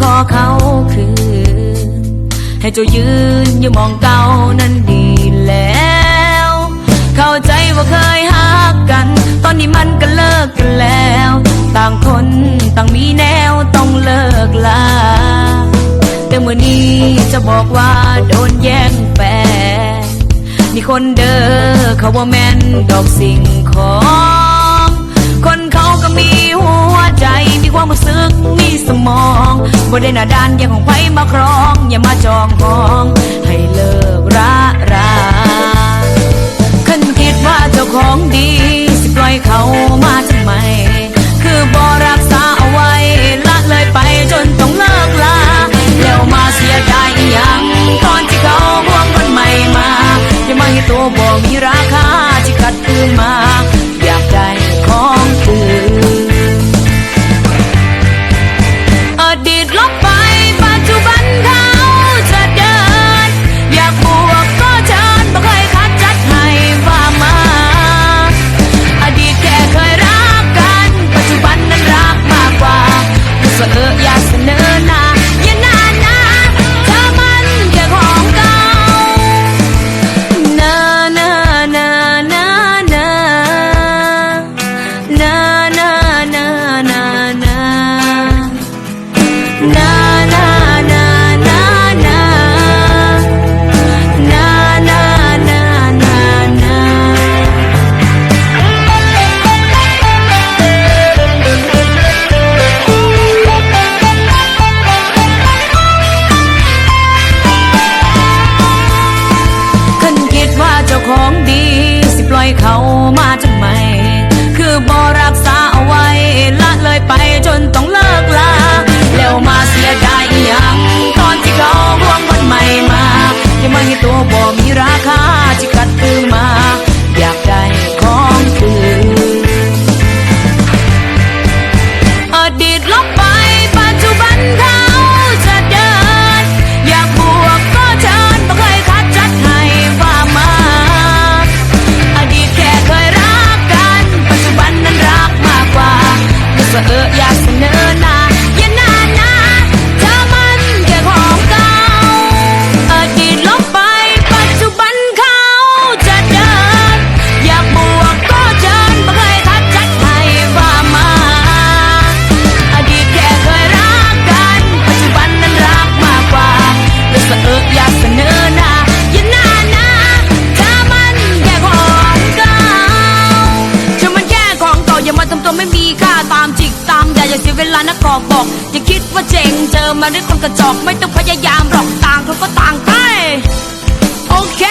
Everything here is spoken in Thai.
ขอเขาคืน ให้เจ้ายืนอยู่มองเก่านั้นดีแล้ว เข้าใจว่าเคยหักกัน ตอนนี้มันก็เลิกกันแล้ว ต่างคนต่างมีแนวต้องเลิกลา แต่เมื่อนี้จะบอกว่าโดนแย่งแฟนมีคนเด้อเขาว่าแม่นดอกสิ่งของ บ่ได้นาดานอย่าของไผมาครอง อย่ามาจองห้อง ให้เลิกระราขึ้นคิดว่าเจ้าของดี สิปล่อยเขามา อกบอกอย่าคิดว่าเจ๋งเจอมาด้วยคนกระจอกไม่ต้องพยายามหรอกต่างเขาก็ต่างไปโอเค